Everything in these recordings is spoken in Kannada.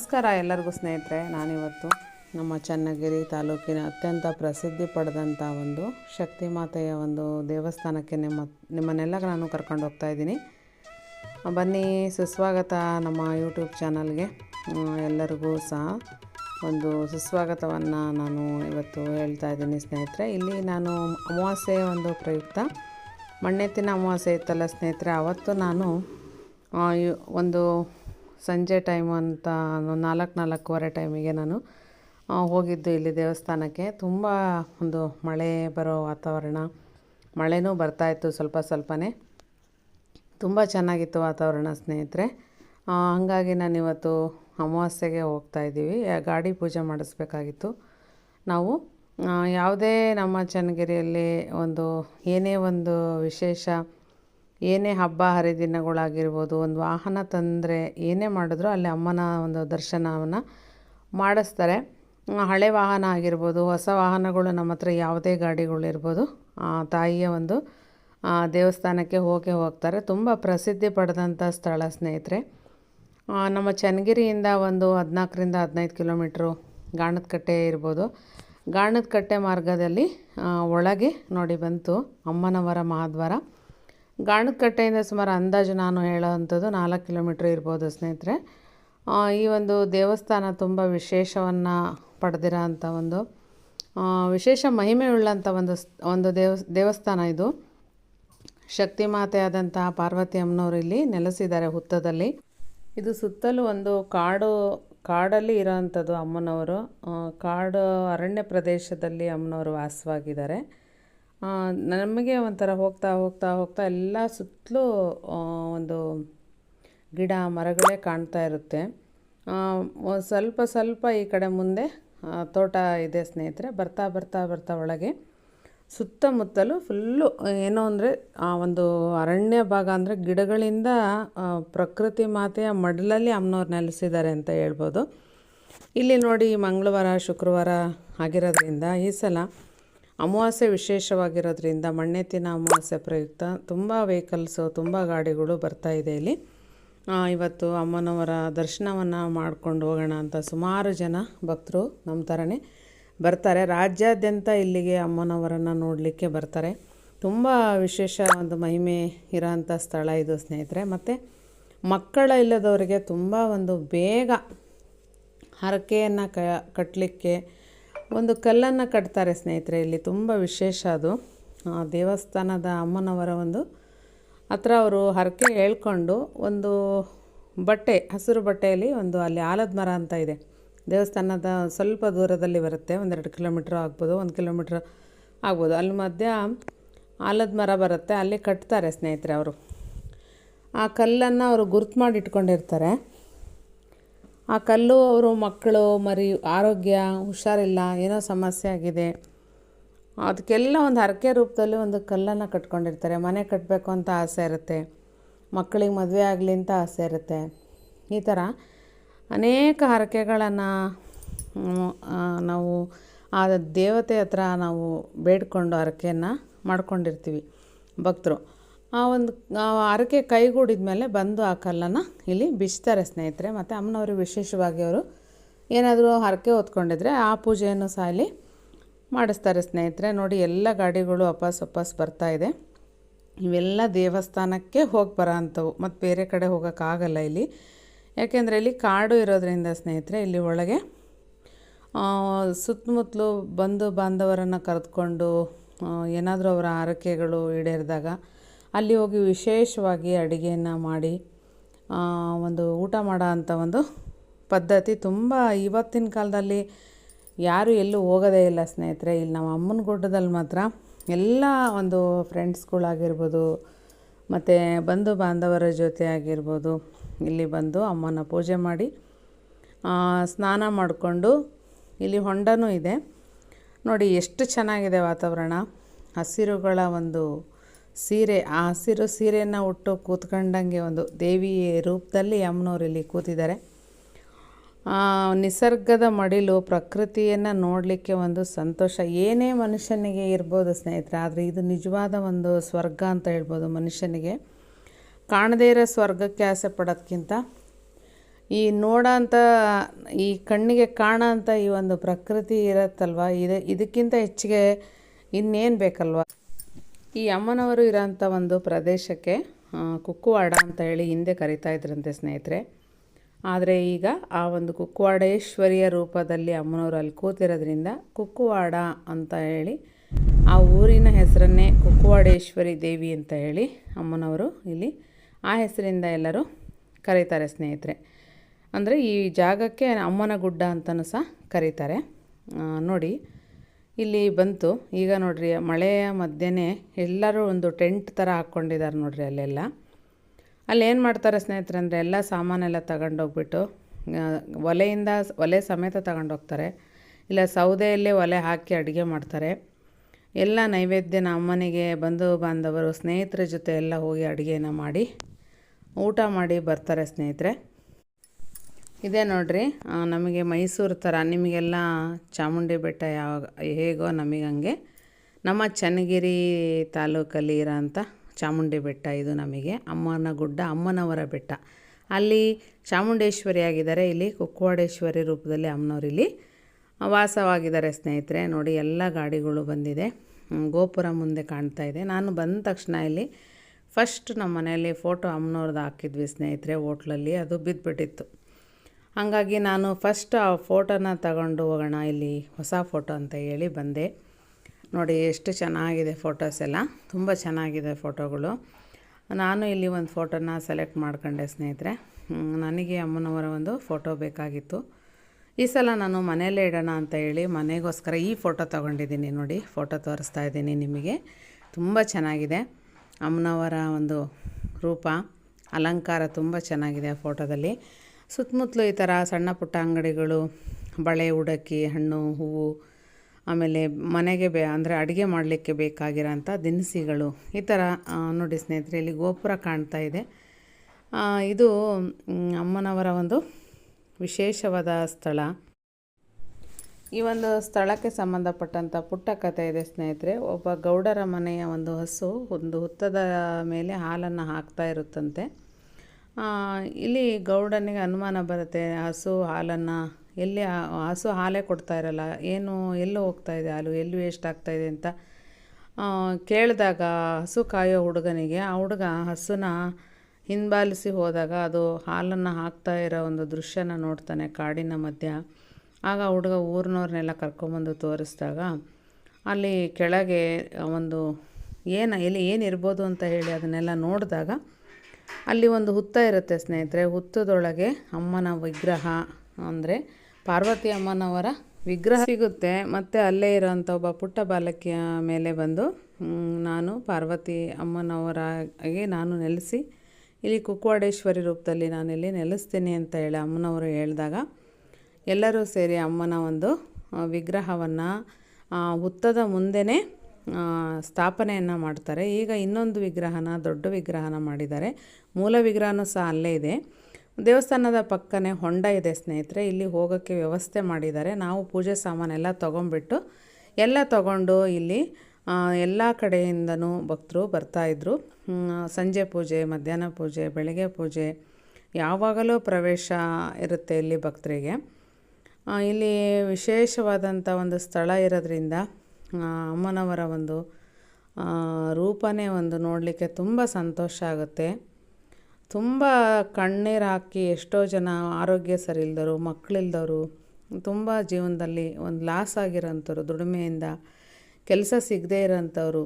ನಮಸ್ಕಾರ ಎಲ್ಲರಿಗೂ ಸ್ನೇಹಿತರೆ, ನಾನಿವತ್ತು ನಮ್ಮ ಚನ್ನಗಿರಿ ತಾಲೂಕಿನ ಅತ್ಯಂತ ಪ್ರಸಿದ್ಧಿ ಪಡೆದಂಥ ಒಂದು ಶಕ್ತಿ ಮಾತೆಯ ಒಂದು ದೇವಸ್ಥಾನಕ್ಕೆ ನಿಮ್ಮ ನಿಮ್ಮನ್ನೆಲ್ಲ ನಾನು ಕರ್ಕೊಂಡು ಹೋಗ್ತಾ ಇದ್ದೀನಿ. ಬನ್ನಿ, ಸುಸ್ವಾಗತ ನಮ್ಮ ಯೂಟ್ಯೂಬ್ ಚಾನಲ್ಗೆ. ಎಲ್ಲರಿಗೂ ಸಹ ಒಂದು ಸುಸ್ವಾಗತವನ್ನು ನಾನು ಇವತ್ತು ಹೇಳ್ತಾ ಇದ್ದೀನಿ ಸ್ನೇಹಿತರೆ. ಇಲ್ಲಿ ನಾನು ಅಮಾವಾಸ್ಯೆ ಒಂದು ಪ್ರಯುಕ್ತ. ಮಣ್ಣೆತ್ತಿನ ಅಮಾವಾಸ್ಯೆ ಇತ್ತಲ್ಲ ಸ್ನೇಹಿತರೆ, ಅವತ್ತು ನಾನು ಒಂದು ಸಂಜೆ ಟೈಮ್ ಅಂತ ನಾಲ್ಕು ನಾಲ್ಕೂವರೆ ಟೈಮಿಗೆ ನಾನು ಹೋಗಿದ್ದು ಇಲ್ಲಿ ದೇವಸ್ಥಾನಕ್ಕೆ. ತುಂಬ ಒಂದು ಮಳೆ ಬರೋ ವಾತಾವರಣ, ಮಳೆನೂ ಬರ್ತಾಯಿತ್ತು ಸ್ವಲ್ಪ ಸ್ವಲ್ಪನೇ. ತುಂಬ ಚೆನ್ನಾಗಿತ್ತು ವಾತಾವರಣ ಸ್ನೇಹಿತರೆ. ಹಾಗಾಗಿ ನಾನಿವತ್ತು ಅಮಾವಾಸ್ಯೆಗೆ ಹೋಗ್ತಾ ಇದ್ದೀವಿ. ಗಾಡಿ ಪೂಜೆ ಮಾಡಿಸ್ಬೇಕಾಗಿತ್ತು. ನಾವು ಯಾವುದೇ ನಮ್ಮ ಚನ್ನಗಿರಿಯಲ್ಲಿ ಒಂದು, ಏನೇ ಒಂದು ವಿಶೇಷ ಏನೇ ಹಬ್ಬ ಹರಿದಿನಗಳಾಗಿರ್ಬೋದು, ಒಂದು ವಾಹನ ತಂದರೆ ಏನೇ ಮಾಡಿದ್ರು ಅಲ್ಲಿ ಅಮ್ಮನ ಒಂದು ದರ್ಶನವನ್ನು ಮಾಡಿಸ್ತಾರೆ. ಹಳೆ ವಾಹನ ಆಗಿರ್ಬೋದು, ಹೊಸ ವಾಹನಗಳು ನಮ್ಮ ಹತ್ರ ಯಾವುದೇ ಗಾಡಿಗಳಿರ್ಬೋದು ತಾಯಿಯ ಒಂದು ದೇವಸ್ಥಾನಕ್ಕೆ ಹೋಗೇ ಹೋಗ್ತಾರೆ. ತುಂಬ ಪ್ರಸಿದ್ಧಿ ಪಡೆದಂಥ ಸ್ಥಳ ಸ್ನೇಹಿತರೆ. ನಮ್ಮ ಚನ್ನಗಿರಿಯಿಂದ ಒಂದು ಹದಿನಾಲ್ಕರಿಂದ ಹದಿನೈದು ಕಿಲೋಮೀಟ್ರು ಗಾಣದ ಕಟ್ಟೆ ಇರ್ಬೋದು. ಗಾಣದ ಕಟ್ಟೆ ಮಾರ್ಗದಲ್ಲಿ ಒಳಗೆ ನೋಡಿ ಬಂತು ಅಮ್ಮನವರ ಮಹಾದ್ವಾರ. ಗಾಣದ ಕಟ್ಟೆಯಿಂದ ಸುಮಾರು ಅಂದಾಜು ನಾನು ಹೇಳೋವಂಥದ್ದು ನಾಲ್ಕು ಕಿಲೋಮೀಟ್ರ್ ಇರ್ಬೋದು ಸ್ನೇಹಿತರೆ. ಈ ಒಂದು ದೇವಸ್ಥಾನ ತುಂಬ ವಿಶೇಷವನ್ನು ಪಡೆದಿರೋ ಅಂಥ ಒಂದು ವಿಶೇಷ ಮಹಿಮೆಯುಳ್ಳಂಥ ಒಂದು ಒಂದು ದೇವ, ದೇವಸ್ಥಾನ ಇದು. ಶಕ್ತಿ ಮಾತೆ ಆದಂತಹ ಪಾರ್ವತಿ ಅಮ್ಮನವರು ಇಲ್ಲಿ ನೆಲೆಸಿದ್ದಾರೆ ಹುತ್ತದಲ್ಲಿ. ಇದು ಸುತ್ತಲೂ ಒಂದು ಕಾಡು, ಕಾಡಲ್ಲಿ ಇರೋವಂಥದ್ದು ಅಮ್ಮನವರು. ಕಾಡು ಅರಣ್ಯ ಪ್ರದೇಶದಲ್ಲಿ ಅಮ್ಮನವರು ವಾಸವಾಗಿದ್ದಾರೆ. ನಮಗೆ ಒಂಥರ ಹೋಗ್ತಾ ಹೋಗ್ತಾ ಹೋಗ್ತಾ ಎಲ್ಲ ಸುತ್ತಲೂ ಒಂದು ಗಿಡ, ಮರಗಳೇ ಕಾಣ್ತಾ ಇರುತ್ತೆ. ಸ್ವಲ್ಪ ಸ್ವಲ್ಪ ಈ ಕಡೆ ಮುಂದೆ ತೋಟ ಇದೆ ಸ್ನೇಹಿತರೆ. ಬರ್ತಾ ಬರ್ತಾ ಬರ್ತಾ ಒಳಗೆ ಸುತ್ತಮುತ್ತಲು ಫುಲ್ಲು, ಏನೋ ಅಂದರೆ, ಆ, ಒಂದು ಅರಣ್ಯ ಭಾಗ ಅಂದರೆ ಗಿಡಗಳಿಂದ ಪ್ರಕೃತಿ ಮಾತೆಯ ಮಡಲಲ್ಲಿ ಅಮ್ಮನವ್ರು ನೆಲೆಸಿದ್ದಾರೆ ಅಂತ ಹೇಳ್ಬೋದು. ಇಲ್ಲಿ ನೋಡಿ ಮಂಗಳವಾರ, ಶುಕ್ರವಾರ ಆಗಿರೋದ್ರಿಂದ ಈ ಸಲ ಅಮಾವಾಸ್ಯೆ ವಿಶೇಷವಾಗಿರೋದ್ರಿಂದ ಮಣ್ಣೆತ್ತಿನ ಅಮಾವಾಸ್ಯೆ ಪ್ರಯುಕ್ತ ತುಂಬ ವೆಹಿಕಲ್ಸು ತುಂಬ ಗಾಡಿಗಳು ಬರ್ತಾ ಇದೆ ಇಲ್ಲಿ. ಇವತ್ತು ಅಮ್ಮನವರ ದರ್ಶನವನ್ನು ಮಾಡ್ಕೊಂಡು ಹೋಗೋಣ ಅಂತ ಸುಮಾರು ಜನ ಭಕ್ತರು ನಮ್ಮ ಥರನೇ ಬರ್ತಾರೆ. ರಾಜ್ಯಾದ್ಯಂತ ಇಲ್ಲಿಗೆ ಅಮ್ಮನವರನ್ನು ನೋಡಲಿಕ್ಕೆ ಬರ್ತಾರೆ. ತುಂಬ ವಿಶೇಷ ಒಂದು ಮಹಿಮೆ ಇರೋಂಥ ಸ್ಥಳ ಇದು ಸ್ನೇಹಿತರೆ. ಮತ್ತು ಮಕ್ಕಳ ಇಲ್ಲದವರಿಗೆ ತುಂಬ ಒಂದು ಬೇಗ ಹರಕೆಯನ್ನು ಕಟ್ಟಲಿಕ್ಕೆ ಒಂದು ಕಲ್ಲನ್ನು ಕಟ್ತಾರೆ ಸ್ನೇಹಿತರೆ, ಇಲ್ಲಿ ತುಂಬ ವಿಶೇಷ ಅದು. ದೇವಸ್ಥಾನದ ಅಮ್ಮನವರ ಒಂದು ಹತ್ರ ಅವರು ಹರಕೆ ಹೇಳ್ಕೊಂಡು ಒಂದು ಬಟ್ಟೆ, ಹಸಿರು ಬಟ್ಟೆಯಲ್ಲಿ ಒಂದು ಅಲ್ಲಿ ಆಲದ ಮರ ಅಂತ ಇದೆ. ದೇವಸ್ಥಾನದ ಸ್ವಲ್ಪ ದೂರದಲ್ಲಿ ಬರುತ್ತೆ, ಒಂದೆರಡು ಕಿಲೋಮೀಟ್ರ್ ಆಗ್ಬೋದು, ಒಂದು ಕಿಲೋಮೀಟ್ರ್ ಆಗ್ಬೋದು. ಅಲ್ಲಿ ಮಧ್ಯ ಆಲದ ಮರ ಬರುತ್ತೆ, ಅಲ್ಲಿ ಕಟ್ತಾರೆ ಸ್ನೇಹಿತರೆ ಅವರು. ಆ ಕಲ್ಲನ್ನು ಅವರು ಗುರ್ತು ಮಾಡಿ ಇಟ್ಕೊಂಡಿರ್ತಾರೆ. ಆ ಕಲ್ಲು ಅವರು ಮಕ್ಕಳು, ಮರಿ, ಆರೋಗ್ಯ ಹುಷಾರಿಲ್ಲ, ಏನೋ ಸಮಸ್ಯೆ ಆಗಿದೆ. ಅದಕ್ಕೆಲ್ಲ ಒಂದು ಹರಕೆ ರೂಪದಲ್ಲಿ ಒಂದು ಕಲ್ಲನ್ನು ಕಟ್ಕೊಂಡಿರ್ತಾರೆ. ಮನೆ ಕಟ್ಟಬೇಕು ಅಂತ ಆಸೆ ಇರುತ್ತೆ. ಮಕ್ಕಳಿಗೆ ಮದುವೆ ಆಗಲಿ ಅಂತ ಆಸೆ ಇರುತ್ತೆ. ಈ ಥರ ಅನೇಕ ಹರಕೆಗಳನ್ನು ನಾವು ಆ ದೇವತೆ ಹತ್ರ ನಾವು ಬೇಡ್ಕೊಂಡು ಹರಕೆಯನ್ನು ಮಾಡ್ಕೊಂಡಿರ್ತೀವಿ ಭಕ್ತರು. ಆ ಒಂದು ಅರಕೆ ಕೈಗೂಡಿದ ಮೇಲೆ ಬಂದು ಆ ಕಲ್ಲನ್ನು ಇಲ್ಲಿ ಬಿಚ್ತಾರೆ ಸ್ನೇಹಿತರೆ. ಮತ್ತು ಅಮ್ಮನವರು ವಿಶೇಷವಾಗಿ ಅವರು ಏನಾದರೂ ಹರಕೆ ಹೊತ್ಕೊಂಡಿದ್ರೆ ಆ ಪೂಜೆಯನ್ನು ಸಹ ಇಲ್ಲಿ ಮಾಡಿಸ್ತಾರೆ ಸ್ನೇಹಿತರೆ. ನೋಡಿ, ಎಲ್ಲ ಗಾಡಿಗಳು ವಾಪಸ್ ವಾಪಸ್ ಬರ್ತಾ ಇದೆ. ಇವೆಲ್ಲ ದೇವಸ್ಥಾನಕ್ಕೆ ಹೋಗಿ ಬರೋ ಅಂಥವು ಮತ್ತು ಬೇರೆ ಕಡೆ ಹೋಗೋಕ್ಕಾಗಲ್ಲ ಇಲ್ಲಿ. ಯಾಕೆಂದರೆ ಇಲ್ಲಿ ಕಾಡು ಇರೋದರಿಂದ ಸ್ನೇಹಿತರೆ, ಇಲ್ಲಿ ಒಳಗೆ ಸುತ್ತಮುತ್ತಲು ಬಂಧು ಬಾಂಧವರನ್ನು ಕರೆದುಕೊಂಡು ಏನಾದರೂ ಅವರ ಆರೈಕೆಗಳು ಈಡೇರಿದಾಗ ಅಲ್ಲಿ ಹೋಗಿ ವಿಶೇಷವಾಗಿ ಅಡುಗೆಯನ್ನು ಮಾಡಿ ಒಂದು ಊಟ ಮಾಡೋ ಅಂಥ ಒಂದು ಪದ್ಧತಿ ತುಂಬ ಇವತ್ತಿನ ಕಾಲದಲ್ಲಿ ಯಾರು ಎಲ್ಲೂ ಹೋಗೋದೇ ಇಲ್ಲ ಸ್ನೇಹಿತರೆ. ಇಲ್ಲಿ ನಮ್ಮ ಅಮ್ಮನ ಗುಡ್ಡದಲ್ಲಿ ಮಾತ್ರ ಎಲ್ಲ ಒಂದು ಫ್ರೆಂಡ್ಸ್ಗಳಾಗಿರ್ಬೋದು ಮತ್ತು ಬಂಧು ಬಾಂಧವರ ಜೊತೆ ಆಗಿರ್ಬೋದು, ಇಲ್ಲಿ ಬಂದು ಅಮ್ಮನ ಪೂಜೆ ಮಾಡಿ ಸ್ನಾನ ಮಾಡಿಕೊಂಡು ಇಲ್ಲಿ ಹೊಂಡನೂ ಇದೆ. ನೋಡಿ ಎಷ್ಟು ಚೆನ್ನಾಗಿದೆ ವಾತಾವರಣ. ಹಸಿರುಗಳ ಒಂದು ಸೀರೆ, ಆ ಹಸಿರು ಸೀರೆಯನ್ನು ಉಟ್ಟು ಕೂತ್ಕೊಂಡಂಗೆ ಒಂದು ದೇವಿ ರೂಪದಲ್ಲಿ ಅಮ್ಮನವ್ರು ಇಲ್ಲಿ ಕೂತಿದ್ದಾರೆ. ನಿಸರ್ಗದ ಮಡಿಲು, ಪ್ರಕೃತಿಯನ್ನು ನೋಡಲಿಕ್ಕೆ ಒಂದು ಸಂತೋಷ. ಏನೇ ಮನುಷ್ಯನಿಗೆ ಇರ್ಬೋದು ಸ್ನೇಹಿತರೆ, ಆದರೆ ಇದು ನಿಜವಾದ ಒಂದು ಸ್ವರ್ಗ ಅಂತ ಹೇಳ್ಬೋದು ಮನುಷ್ಯನಿಗೆ. ಕಾಣದೇ ಇರೋ ಸ್ವರ್ಗಕ್ಕೆ ಆಸೆ ಪಡೋದಕ್ಕಿಂತ ಈ ನೋಡೋಂಥ ಈ ಕಣ್ಣಿಗೆ ಕಾಣೋಂಥ ಈ ಒಂದು ಪ್ರಕೃತಿ ಇರತ್ತಲ್ವ? ಇದು, ಇದಕ್ಕಿಂತ ಹೆಚ್ಚಿಗೆ ಇನ್ನೇನು ಬೇಕಲ್ವ? ಈ ಅಮ್ಮನವರು ಇರೋಂಥ ಒಂದು ಪ್ರದೇಶಕ್ಕೆ ಕುಕ್ಕುವಾಡ ಅಂತ ಹೇಳಿ ಹಿಂದೆ ಕರಿತಾ ಇದ್ರಂತೆ ಸ್ನೇಹಿತರೆ. ಆದರೆ ಈಗ ಆ ಒಂದು ಕುಕ್ಕುವಾಡೇಶ್ವರಿಯ ರೂಪದಲ್ಲಿ ಅಮ್ಮನವರು ಅಲ್ಲಿ ಕೂತಿರೋದ್ರಿಂದ ಕುಕ್ಕುವಾಡ ಅಂತ ಹೇಳಿ ಆ ಊರಿನ ಹೆಸರನ್ನೇ ಕುಕ್ಕುವಾಡೇಶ್ವರಿ ದೇವಿ ಅಂತ ಹೇಳಿ ಅಮ್ಮನವರು ಇಲ್ಲಿ ಆ ಹೆಸರಿಂದ ಎಲ್ಲರೂ ಕರೀತಾರೆ ಸ್ನೇಹಿತರೆ. ಅಂದರೆ ಈ ಜಾಗಕ್ಕೆ ಅಮ್ಮನ ಗುಡ್ಡ ಅಂತಲೂ ಸಹ ಕರೀತಾರೆ. ನೋಡಿ ಇಲ್ಲಿ ಬಂತು. ಈಗ ನೋಡ್ರಿ, ಮಳೆಯ ಮಧ್ಯೆ ಎಲ್ಲರೂ ಒಂದು ಟೆಂಟ್ ಥರ ಹಾಕ್ಕೊಂಡಿದ್ದಾರೆ ನೋಡ್ರಿ ಅಲ್ಲೆಲ್ಲ. ಅಲ್ಲಿ ಏನು ಮಾಡ್ತಾರೆ ಸ್ನೇಹಿತರೆ ಅಂದರೆ, ಎಲ್ಲ ಸಾಮಾನೆಲ್ಲ ತಗೊಂಡೋಗ್ಬಿಟ್ಟು ಒಲೆಯಿಂದ ಒಲೆ ಸಮೇತ ತಗೊಂಡೋಗ್ತಾರೆ. ಇಲ್ಲ, ಸೌದೆಯಲ್ಲೇ ಒಲೆ ಹಾಕಿ ಅಡುಗೆ ಮಾಡ್ತಾರೆ. ಎಲ್ಲ ನೈವೇದ್ಯ ನಮ್ಮನೆಗೆ ಬಂಧು ಬಾಂಧವರು, ಸ್ನೇಹಿತರ ಜೊತೆ ಎಲ್ಲ ಹೋಗಿ ಅಡುಗೆನ ಮಾಡಿ, ಊಟ ಮಾಡಿ ಬರ್ತಾರೆ ಸ್ನೇಹಿತರೆ. ಇದೇ ನೋಡ್ರಿ. ನಮಗೆ ಮೈಸೂರು ಥರ, ನಿಮಗೆಲ್ಲ ಚಾಮುಂಡಿ ಬೆಟ್ಟ ಯಾವಾಗ, ಹೇಗೋ ನಮಗೆ ನಮ್ಮ ಚನ್ನಗಿರಿ ತಾಲೂಕಲ್ಲಿ ಇರೋಂಥ ಚಾಮುಂಡಿ ಬೆಟ್ಟ ಇದು ನಮಗೆ. ಅಮ್ಮನ ಗುಡ್ಡ, ಅಮ್ಮನವರ ಬೆಟ್ಟ. ಅಲ್ಲಿ ಚಾಮುಂಡೇಶ್ವರಿ ಆಗಿದ್ದಾರೆ. ಇಲ್ಲಿ ಕುಕ್ಕವಾಡೇಶ್ವರಿ ರೂಪದಲ್ಲಿ ಅಮ್ಮನವ್ರು ಇಲ್ಲಿ ವಾಸವಾಗಿದ್ದಾರೆ ಸ್ನೇಹಿತರೆ. ನೋಡಿ, ಎಲ್ಲ ಗಾಡಿಗಳು ಬಂದಿದೆ. ಗೋಪುರ ಮುಂದೆ ಕಾಣ್ತಾ ಇದೆ. ನಾನು ಬಂದ ತಕ್ಷಣ ಇಲ್ಲಿ ಫಸ್ಟ್ ನಮ್ಮ ಮನೆಯಲ್ಲಿ ಫೋಟೋ ಅಮ್ಮನವ್ರದ್ದು ಹಾಕಿದ್ವಿ ಸ್ನೇಹಿತರೆ, ಹೋಟ್ಲಲ್ಲಿ. ಅದು ಬಿದ್ದುಬಿಟ್ಟಿತ್ತು ಹಾಗಾಗಿ ನಾನು ಫಸ್ಟ್ ಆ ಫೋಟೋನ ತಗೊಂಡು ಹೋಗೋಣ, ಇಲ್ಲಿ ಹೊಸ ಫೋಟೋ ಅಂತ ಹೇಳಿ ಬಂದೆ. ನೋಡಿ, ಎಷ್ಟು ಚೆನ್ನಾಗಿದೆ ಫೋಟೋಸ್ ಎಲ್ಲ. ತುಂಬ ಚೆನ್ನಾಗಿದೆ ಫೋಟೋಗಳು ನಾನು ಇಲ್ಲಿ ಒಂದು ಫೋಟೋನ ಸೆಲೆಕ್ಟ್ ಮಾಡ್ಕೊಂಡೆ ಸ್ನೇಹಿತರೆ. ನನಗೆ ಅಮ್ಮನವರ ಒಂದು ಫೋಟೋ ಬೇಕಾಗಿತ್ತು. ಈ ಸಲ ನಾನು ಮನೆಯಲ್ಲೇ ಇಡೋಣ ಅಂತ ಹೇಳಿ ಮನೆಗೋಸ್ಕರ ಈ ಫೋಟೋ ತೊಗೊಂಡಿದ್ದೀನಿ ನೋಡಿ. ಫೋಟೋ ತೋರಿಸ್ತಾ ಇದ್ದೀನಿ ನಿಮಗೆ. ತುಂಬ ಚೆನ್ನಾಗಿದೆ. ಅಮ್ಮನವರ ಒಂದು ರೂಪ, ಅಲಂಕಾರ ತುಂಬ ಚೆನ್ನಾಗಿದೆ ಆ ಫೋಟೋದಲ್ಲಿ ಸುತ್ತಮುತ್ತಲು ಈ ಥರ ಸಣ್ಣ ಪುಟ್ಟ ಅಂಗಡಿಗಳು, ಬಳೆ, ಉಡಕ್ಕಿ, ಹಣ್ಣು, ಹೂವು, ಆಮೇಲೆ ಮನೆಗೆ ಬೇ, ಅಂದರೆ ಅಡುಗೆ ಮಾಡಲಿಕ್ಕೆ ಬೇಕಾಗಿರೋಂಥ ದಿನಸಿಗಳು ಈ ಥರ ನೋಡಿ ಸ್ನೇಹಿತರೆ, ಇಲ್ಲಿ ಗೋಪುರ ಕಾಣ್ತಾ ಇದೆ. ಇದು ಅಮ್ಮನವರ ಒಂದು ವಿಶೇಷವಾದ ಸ್ಥಳ. ಈ ಒಂದು ಸ್ಥಳಕ್ಕೆ ಸಂಬಂಧಪಟ್ಟಂಥ ಪುಟ್ಟ ಕಥೆ ಇದೆ ಸ್ನೇಹಿತರೆ. ಒಬ್ಬ ಗೌಡರ ಮನೆಯ ಒಂದು ಹಸು, ಒಂದು ಹುತ್ತದ ಮೇಲೆ ಹಾಲನ್ನು ಹಾಕ್ತಾ ಇರುತ್ತಂತೆ. ಇಲ್ಲಿ ಗೌಡನಿಗೆ ಅನುಮಾನ ಬರುತ್ತೆ, ಹಸು ಹಾಲನ್ನು ಎಲ್ಲಿ ಹಸು ಹಾಲೇ ಕೊಡ್ತಾ ಇರಲ್ಲ, ಏನು, ಎಲ್ಲೋ ಹೋಗ್ತಾ ಇದೆ ಹಾಲು, ಎಲ್ಲಿ ವೇಸ್ಟ್ ಆಗ್ತಾ ಇದೆ ಅಂತ ಕೇಳಿದಾಗ ಹಸು ಕಾಯೋ ಹುಡುಗನಿಗೆ, ಆ ಹುಡುಗ ಹಸುನ ಹಿಂಬಾಲಿಸಿ ಹೋದಾಗ ಅದು ಹಾಲನ್ನು ಹಾಕ್ತಾ ಇರೋ ಒಂದು ದೃಶ್ಯನ ನೋಡ್ತಾನೆ ಕಾಡಿನ ಮಧ್ಯ. ಆಗ ಹುಡುಗ ಊರಿನವ್ರನ್ನೆಲ್ಲ ಕರ್ಕೊಂಬಂದು ತೋರಿಸಿದಾಗ ಅಲ್ಲಿ ಕೆಳಗೆ ಒಂದು ಏನು, ಎಲ್ಲಿ ಏನಿರ್ಬೋದು ಅಂತ ಹೇಳಿ ಅದನ್ನೆಲ್ಲ ನೋಡಿದಾಗ ಅಲ್ಲಿ ಒಂದು ಹುತ್ತ ಇರುತ್ತೆ ಸ್ನೇಹಿತರೆ. ಹುತ್ತದೊಳಗೆ ಅಮ್ಮನ ವಿಗ್ರಹ ಅಂದರೆ ಪಾರ್ವತಿ ಅಮ್ಮನವರ ವಿಗ್ರಹ ಸಿಗುತ್ತೆ. ಮತ್ತು ಅಲ್ಲೇ ಇರೋಂಥ ಒಬ್ಬ ಪುಟ್ಟ ಬಾಲಕಿಯ ಮೇಲೆ ಬಂದು ನಾನು ಪಾರ್ವತಿ ಅಮ್ಮನವರಾಗಿ ನಾನು ನೆಲೆಸಿ ಇಲ್ಲಿ ಕುಕ್ಕವಾಡೇಶ್ವರಿ ರೂಪದಲ್ಲಿ ನಾನಿಲ್ಲಿ ನೆಲೆಸ್ತೀನಿ ಅಂತ ಹೇಳಿ ಅಮ್ಮನವರು ಹೇಳಿದಾಗ ಎಲ್ಲರೂ ಸೇರಿ ಅಮ್ಮನ ಒಂದು ವಿಗ್ರಹವನ್ನು ಹುತ್ತದ ಮುಂದೆನೇ ಆ, ಸ್ಥಾಪನೆಯನ್ನು ಮಾಡ್ತಾರೆ. ಈಗ ಇನ್ನೊಂದು ವಿಗ್ರಹನ, ದೊಡ್ಡ ವಿಗ್ರಹನ ಮಾಡಿದ್ದಾರೆ. ಮೂಲ ವಿಗ್ರಹನೂ ಸಹ ಅಲ್ಲೇ ಇದೆ. ದೇವಸ್ಥಾನದ ಪಕ್ಕನೇ ಹೊಂಡ ಇದೆ ಸ್ನೇಹಿತರೆ. ಇಲ್ಲಿ ಹೋಗೋಕ್ಕೆ ವ್ಯವಸ್ಥೆ ಮಾಡಿದ್ದಾರೆ. ನಾವು ಪೂಜೆ ಸಾಮಾನೆಲ್ಲ ತೊಗೊಂಡ್ಬಿಟ್ಟು ಎಲ್ಲ ತಗೊಂಡು ಇಲ್ಲಿ ಎಲ್ಲ ಕಡೆಯಿಂದನೂ ಭಕ್ತರು ಬರ್ತಾಯಿದ್ರು ಸಂಜೆ ಪೂಜೆ, ಮಧ್ಯಾಹ್ನ ಪೂಜೆ, ಬೆಳಗ್ಗೆ ಪೂಜೆ, ಯಾವಾಗಲೂ ಪ್ರವೇಶ ಇರುತ್ತೆ ಇಲ್ಲಿ ಭಕ್ತರಿಗೆ. ಇಲ್ಲಿ ವಿಶೇಷವಾದಂಥ ಒಂದು ಸ್ಥಳ ಇರೋದ್ರಿಂದ ಅಮ್ಮನವರ ಒಂದು ರೂಪನೇ ಒಂದು ನೋಡಲಿಕ್ಕೆ ತುಂಬ ಸಂತೋಷ ಆಗುತ್ತೆ. ತುಂಬ ಕಣ್ಣೀರು ಹಾಕಿ ಎಷ್ಟೋ ಜನ ಆರೋಗ್ಯ ಸರಿ ಇಲ್ದವರು ಮಕ್ಕಳಿಲ್ದವರು ತುಂಬ ಜೀವನದಲ್ಲಿ ಒಂದು ಲಾಸ್ ಆಗಿರೋಂಥವ್ರು, ದುಡಿಮೆಯಿಂದ ಕೆಲಸ ಸಿಗದೇ ಇರೋಂಥವ್ರು,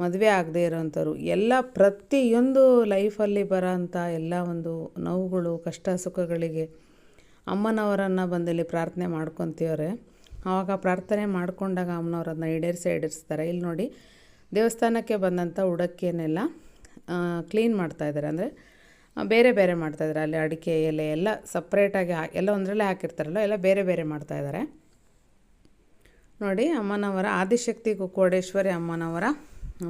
ಮದುವೆ ಆಗದೇ ಇರೋಂಥವ್ರು, ಎಲ್ಲ ಪ್ರತಿಯೊಂದು ಲೈಫಲ್ಲಿ ಬರೋಂಥ ಎಲ್ಲ ಒಂದು ನೋವುಗಳು, ಕಷ್ಟ ಸುಖಗಳಿಗೆ ಅಮ್ಮನವರನ್ನು ಬಂದಲ್ಲಿ ಪ್ರಾರ್ಥನೆ ಮಾಡ್ಕೊತೀವ್ರೆ ಆವಾಗ ಪ್ರಾರ್ಥನೆ ಮಾಡಿಕೊಂಡಾಗ ಅಮ್ಮನವ್ರು ಅದನ್ನ ಈಡೇರಿಸಿ ಈಡೇರಿಸ್ತಾರೆ. ಇಲ್ಲಿ ನೋಡಿ, ದೇವಸ್ಥಾನಕ್ಕೆ ಬಂದಂಥ ಉಡಕ್ಕೇನೆಲ್ಲ ಕ್ಲೀನ್ ಮಾಡ್ತಾಯಿದ್ದಾರೆ ಅಂದರೆ ಬೇರೆ ಬೇರೆ ಮಾಡ್ತಾಯಿದ್ದಾರೆ ಅಲ್ಲಿ ಅಡಿಕೆ ಎಲೆ ಎಲ್ಲ ಸಪ್ರೇಟಾಗಿ ಹಾ, ಎಲ್ಲ ಒಂದರಲ್ಲೇ ಹಾಕಿರ್ತಾರಲ್ಲ, ಎಲ್ಲ ಬೇರೆ ಬೇರೆ ಮಾಡ್ತಾಯಿದ್ದಾರೆ ನೋಡಿ, ಅಮ್ಮನವರ ಆದಿಶಕ್ತಿ ಕುಕ್ಕೋಡೇಶ್ವರಿ ಅಮ್ಮನವರ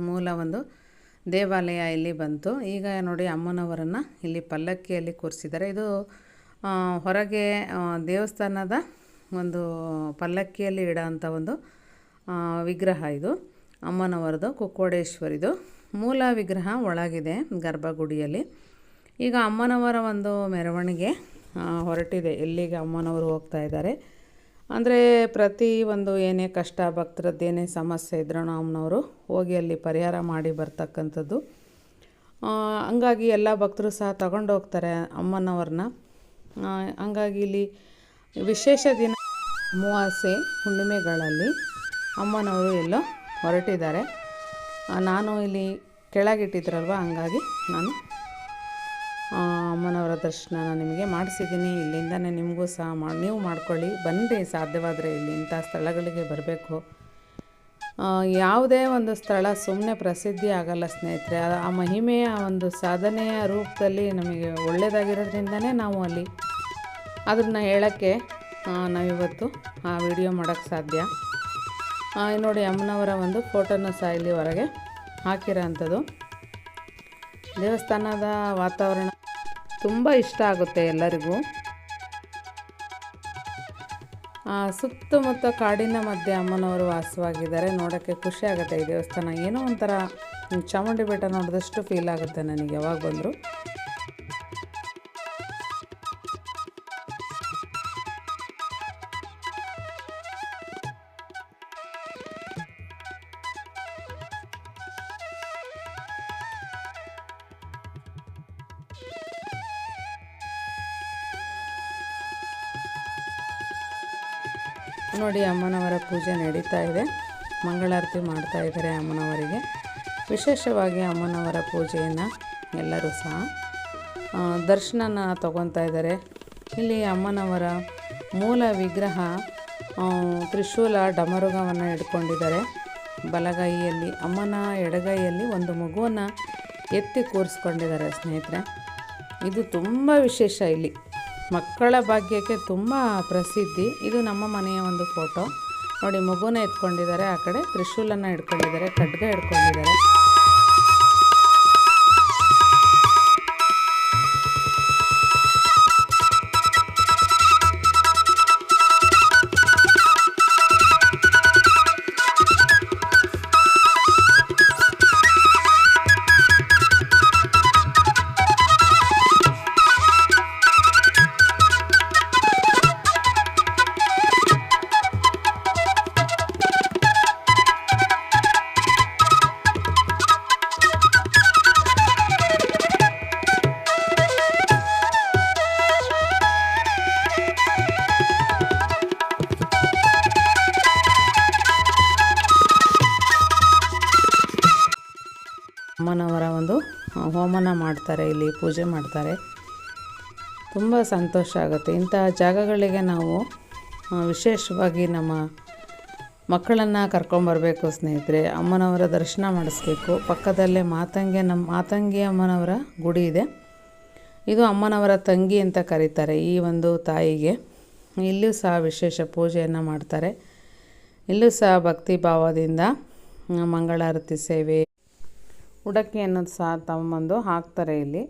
ಮೂಲ ಒಂದು ದೇವಾಲಯ ಇಲ್ಲಿ ಬಂತು. ಈಗ ನೋಡಿ, ಅಮ್ಮನವರನ್ನು ಇಲ್ಲಿ ಪಲ್ಲಕ್ಕಿಯಲ್ಲಿ ಕೂರಿಸಿದ್ದಾರೆ. ಇದು ಹೊರಗೆ ದೇವಸ್ಥಾನದ ಒಂದು ಪಲ್ಲಕ್ಕಿಯಲ್ಲಿ ಇಡೋಂಥ ಒಂದು ವಿಗ್ರಹ ಇದು. ಅಮ್ಮನವರದು, ಕುಕ್ಕೋಡೇಶ್ವರಿದು. ಮೂಲ ವಿಗ್ರಹ ಒಳಗಿದೆ ಗರ್ಭಗುಡಿಯಲ್ಲಿ. ಈಗ ಅಮ್ಮನವರ ಒಂದು ಮೆರವಣಿಗೆ ಹೊರಟಿದೆ. ಎಲ್ಲಿಗೆ ಅಮ್ಮನವರು ಹೋಗ್ತಾ ಇದ್ದಾರೆ? ಅಂದರೆ ಪ್ರತಿ ಒಂದು ಏನೇ ಕಷ್ಟ, ಭಕ್ತರದ್ದು ಏನೇ ಸಮಸ್ಯೆ ಇದ್ರೂ ಅಮ್ಮನವರು ಹೋಗಿ ಅಲ್ಲಿ ಪರಿಹಾರ ಮಾಡಿ ಬರ್ತಕ್ಕಂಥದ್ದು. ಹಂಗಾಗಿ ಎಲ್ಲ ಭಕ್ತರು ಸಹ ತಗೊಂಡು ಹೋಗ್ತಾರೆ ಅಮ್ಮನವ್ರನ್ನ ಹಂಗಾಗಿ ಇಲ್ಲಿ ವಿಶೇಷ ದಿನ ಅಮಾವಾಸ್ಯೆ ಹುಣ್ಣಿಮೆಗಳಲ್ಲಿ ಅಮ್ಮನವರು ಎಲ್ಲೋ ಹೊರಟಿದ್ದಾರೆ. ನಾನು ಇಲ್ಲಿ ಕೆಳಗಿಟ್ಟಿದ್ರಲ್ವ? ಹಂಗಾಗಿ ನಾನು ಅಮ್ಮನವರ ದರ್ಶನ ನಿಮಗೆ ಮಾಡಿಸಿದ್ದೀನಿ. ಇಲ್ಲಿಂದನೇ ನಿಮಗೂ ಸಹ ಮಾ, ನೀವು ಮಾಡ್ಕೊಳ್ಳಿ. ಬನ್ನಿರಿ ಸಾಧ್ಯವಾದರೆ ಇಲ್ಲಿ ಇಂಥ ಸ್ಥಳಗಳಿಗೆ ಬರಬೇಕು. ಯಾವುದೇ ಒಂದು ಸ್ಥಳ ಸುಮ್ಮನೆ ಪ್ರಸಿದ್ಧಿ ಆಗಲ್ಲ ಸ್ನೇಹಿತರೆ. ಆ- ಮಹಿಮೆಯ ಒಂದು ಸಾಧನೆಯ ರೂಪದಲ್ಲಿ ನಮಗೆ ಒಳ್ಳೆಯದಾಗಿರೋದ್ರಿಂದನೇ ನಾವು ಅಲ್ಲಿ. ಅದನ್ನು ಹೇಳೋಕ್ಕೆ ನಾವಿವತ್ತು ಆ ವಿಡಿಯೋ ಮಾಡೋಕ್ಕೆ ಸಾಧ್ಯ. ನೋಡಿ ಅಮ್ಮನವರ ಒಂದು ಫೋಟೋನ ಸಹ ಇಲ್ಲಿ ಹೊರಗೆ ಹಾಕಿರೋ ಅಂಥದ್ದು. ದೇವಸ್ಥಾನದ ವಾತಾವರಣ ತುಂಬ ಇಷ್ಟ ಆಗುತ್ತೆ ಎಲ್ಲರಿಗೂ. ಸುತ್ತಮುತ್ತ ಕಾಡಿನ ಮಧ್ಯೆ ಅಮ್ಮನವರು ವಾಸವಾಗಿದ್ದಾರೆ. ನೋಡೋಕ್ಕೆ ಖುಷಿ ಆಗುತ್ತೆ ಈ ದೇವಸ್ಥಾನ. ಏನೋ ಒಂಥರ ಚಾಮುಂಡಿ ಬೆಟ್ಟ ನೋಡಿದಷ್ಟು ಫೀಲ್ ಆಗುತ್ತೆ ನನಗೆ ಯಾವಾಗ ಬಂದರೂ. ನೋಡಿ ಅಮ್ಮನವರ ಪೂಜೆ ನಡೀತಾ ಇದೆ. ಮಂಗಳಾರತಿ ಮಾಡ್ತಾ ಇದ್ದಾರೆ ಅಮ್ಮನವರಿಗೆ. ವಿಶೇಷವಾಗಿ ಅಮ್ಮನವರ ಪೂಜೆಯನ್ನು ಎಲ್ಲರೂ ಸಹ ದರ್ಶನ ದರ್ಶನನ ತಗೊತಾ ಇದ್ದಾರೆ. ಇಲ್ಲಿ ಅಮ್ಮನವರ ಮೂಲ ವಿಗ್ರಹ ತ್ರಿಶೂಲ ಡಮರುಗವನ್ನು ಇಟ್ಕೊಂಡಿದ್ದಾರೆ ಬಲಗೈಯಲ್ಲಿ, ಅಮ್ಮನ ಎಡಗೈಯಲ್ಲಿ ಒಂದು ಮಗುವನ್ನು ಎತ್ತಿ ಕೂರಿಸ್ಕೊಂಡಿದ್ದಾರೆ ಸ್ನೇಹಿತರೆ. ಇದು ತುಂಬ ವಿಶೇಷ ಇಲ್ಲಿ. ಮಕ್ಕಳ ಭಾಗ್ಯಕ್ಕೆ ತುಂಬ ಪ್ರಸಿದ್ಧಿ. ಇದು ನಮ್ಮ ಮನೆಯ ಒಂದು ಫೋಟೋ. ನೋಡಿ, ಮಗುನ ಎತ್ಕೊಂಡಿದ್ದಾರೆ, ಆ ಕಡೆ ತ್ರಿಶೂಲನ್ನು ಇಟ್ಕೊಂಡಿದ್ದಾರೆ ಖಡ್ಗ ಇಟ್ಕೊಂಡಿದ್ದಾರೆ ಮಾಡ್ತಾರೆ, ಇಲ್ಲಿ ಪೂಜೆ ಮಾಡ್ತಾರೆ. ತುಂಬ ಸಂತೋಷ ಆಗುತ್ತೆ. ಇಂತಹ ಜಾಗಗಳಿಗೆ ನಾವು ವಿಶೇಷವಾಗಿ ನಮ್ಮ ಮಕ್ಕಳನ್ನು ಕರ್ಕೊಂಬರಬೇಕು ಸ್ನೇಹಿತರೆ. ಅಮ್ಮನವರ ದರ್ಶನ ಮಾಡಿಸ್ಬೇಕು. ಪಕ್ಕದಲ್ಲೇ ಮಾತಂಗಿ, ನಮ್ಮ ಮಾತಂಗಿ ಅಮ್ಮನವರ ಗುಡಿ ಇದೆ. ಇದು ಅಮ್ಮನವರ ತಂಗಿ ಅಂತ ಕರೀತಾರೆ ಈ ಒಂದು ತಾಯಿಗೆ. ಇಲ್ಲೂ ಸಹ ವಿಶೇಷ ಪೂಜೆಯನ್ನು ಮಾಡ್ತಾರೆ. ಇಲ್ಲೂ ಸಹ ಭಕ್ತಿ ಭಾವದಿಂದ ಮಂಗಳಾರತಿ ಸೇವೆ ಉಡಕ್ಕಿ ಅನ್ನೋದು ಸಹ ತಗೊಂಬಂದು ಹಾಕ್ತಾರೆ ಇಲ್ಲಿ.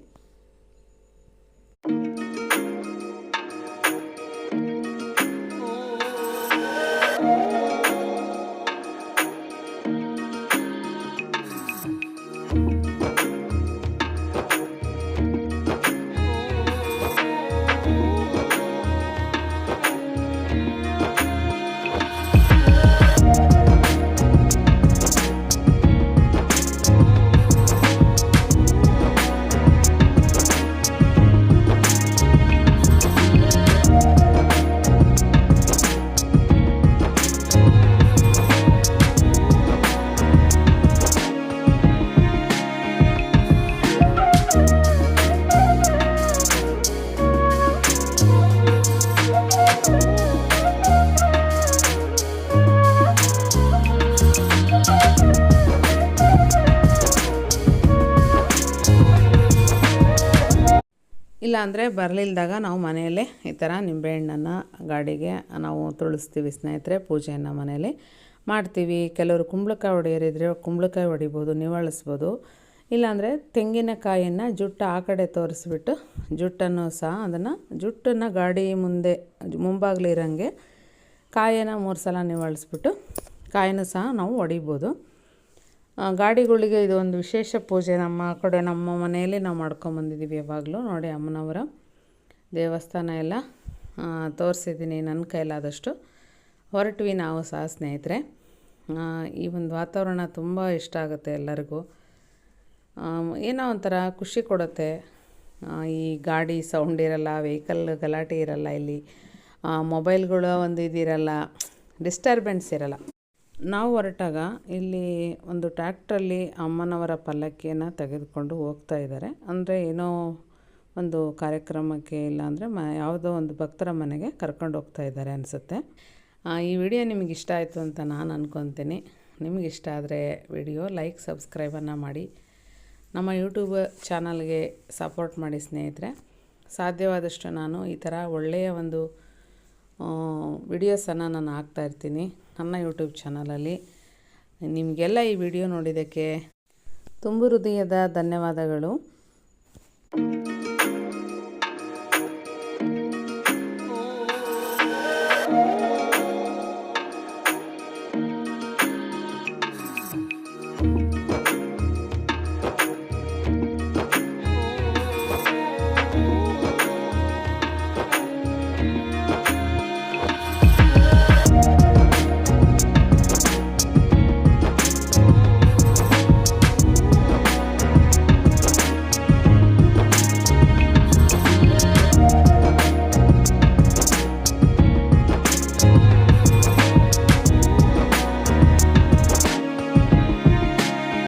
ಇಲ್ಲಾಂದರೆ ಬರಲಿಲ್ದಾಗ ನಾವು ಮನೆಯಲ್ಲೇ ಈ ಥರ ನಿಂಬೆಹಣ್ಣನ್ನು ಗಾಡಿಗೆ ನಾವು ತುಳಿಸ್ತೀವಿ ಸ್ನೇಹಿತರೆ, ಪೂಜೆಯನ್ನು ಮನೆಯಲ್ಲಿ. ಮಾಡ್ತೀವಿ. ಕೆಲವರು ಕುಂಬಳಕಾಯಿ ಹೊಡೆಯೋರಿದ್ರೆ ಕುಂಬಳಕಾಯಿ ಹೊಡಿಬೋದು, ನಿವಾಳಿಸ್ಬೋದು. ಇಲ್ಲಾಂದರೆ ತೆಂಗಿನಕಾಯಿಯನ್ನು ಜುಟ್ಟು ಆ ಕಡೆ ತೋರಿಸ್ಬಿಟ್ಟು ಜುಟ್ಟನ್ನು ಸಹ ಅದನ್ನು ಜುಟ್ಟನ್ನು ಗಾಡಿ ಮುಂದೆ ಮುಂಭಾಗ್ಲು ಇರೋಂಗೆ ಕಾಯನ್ನು ಮೂರು ಸಲ ನಿವಾಳಿಸ್ಬಿಟ್ಟು ಕಾಯನ್ನು ಸಹ ನಾವು ಹೊಡಿಬೋದು. ಗಾಡಿಗಳಿಗೆ ಇದು ಒಂದು ವಿಶೇಷ ಪೂಜೆ. ನಮ್ಮ ಕಡೆ, ನಮ್ಮ ಮನೆಯಲ್ಲಿ ನಾವು ಮಾಡ್ಕೊಂಬಂದಿದ್ದೀವಿ ಯಾವಾಗಲೂ. ನೋಡಿ ಅಮ್ಮನವರ ದೇವಸ್ಥಾನ ಎಲ್ಲ ತೋರಿಸಿದ್ದೀನಿ ನನ್ನ ಕೈಲಾದಷ್ಟು. ಹೊರಟ್ವಿ ನಾವು ಸಹ ಸ್ನೇಹಿತರೆ. ಈ ಒಂದು ವಾತಾವರಣ ತುಂಬ ಇಷ್ಟ ಆಗುತ್ತೆ ಎಲ್ಲರಿಗೂ. ಏನೋ ಒಂಥರ ಖುಷಿ ಕೊಡುತ್ತೆ. ಈ ಗಾಡಿ ಸೌಂಡ್ ಇರಲ್ಲ ವೆಹಿಕಲ್ ಗಲಾಟೆ ಇರಲ್ಲ ಇಲ್ಲಿ. ಮೊಬೈಲ್ಗಳ ಒಂದು ಇದಿರಲ್ಲ ಡಿಸ್ಟರ್ಬೆನ್ಸ್ ಇರಲ್ಲ. ನಾವು ಹೊರಟಾಗ ಇಲ್ಲಿ ಒಂದು ಟ್ರ್ಯಾಕ್ಟ್ರಲ್ಲಿ ಅಮ್ಮನವರ ಪಲ್ಲಕ್ಕಿಯನ್ನು ತೆಗೆದುಕೊಂಡು ಹೋಗ್ತಾ ಇದ್ದಾರೆ. ಅಂದರೆ ಏನೋ ಒಂದು ಕಾರ್ಯಕ್ರಮಕ್ಕೆ ಇಲ್ಲ ಅಂದರೆ ಮ, ಯಾವುದೋ ಒಂದು ಭಕ್ತರ ಮನೆಗೆ ಕರ್ಕೊಂಡು ಹೋಗ್ತಾ ಇದ್ದಾರೆ ಅನಿಸುತ್ತೆ. ಈ ವಿಡಿಯೋ ನಿಮಗೆ ಇಷ್ಟ ಆಯಿತು ಅಂತ ನಾನು ಅಂದ್ಕೊತೀನಿ ನಿಮಗೆ ಇಷ್ಟ ಆದರೆ ವಿಡಿಯೋ ಲೈಕ್ ಸಬ್ಸ್ಕ್ರೈಬನ್ನು ಮಾಡಿ. ನಮ್ಮ ಯೂಟ್ಯೂಬ್ ಚಾನಲ್ಗೆ ಸಪೋರ್ಟ್ ಮಾಡಿ ಸ್ನೇಹಿತರೆ. ಸಾಧ್ಯವಾದಷ್ಟು ನಾನು ಈ ಥರ ಒಳ್ಳೆಯ ಒಂದು ವಿಡಿಯೋಸನ್ನು ನಾನು ಹಾಕ್ತಾಯಿರ್ತೀನಿ ನನ್ನ ಯೂಟ್ಯೂಬ್ ಚಾನಲಲ್ಲಿ ನಿಮಗೆಲ್ಲ ಈ ವಿಡಿಯೋ ನೋಡಿದ್ದಕ್ಕೆ ತುಂಬು ಹೃದಯದ ಧನ್ಯವಾದಗಳು.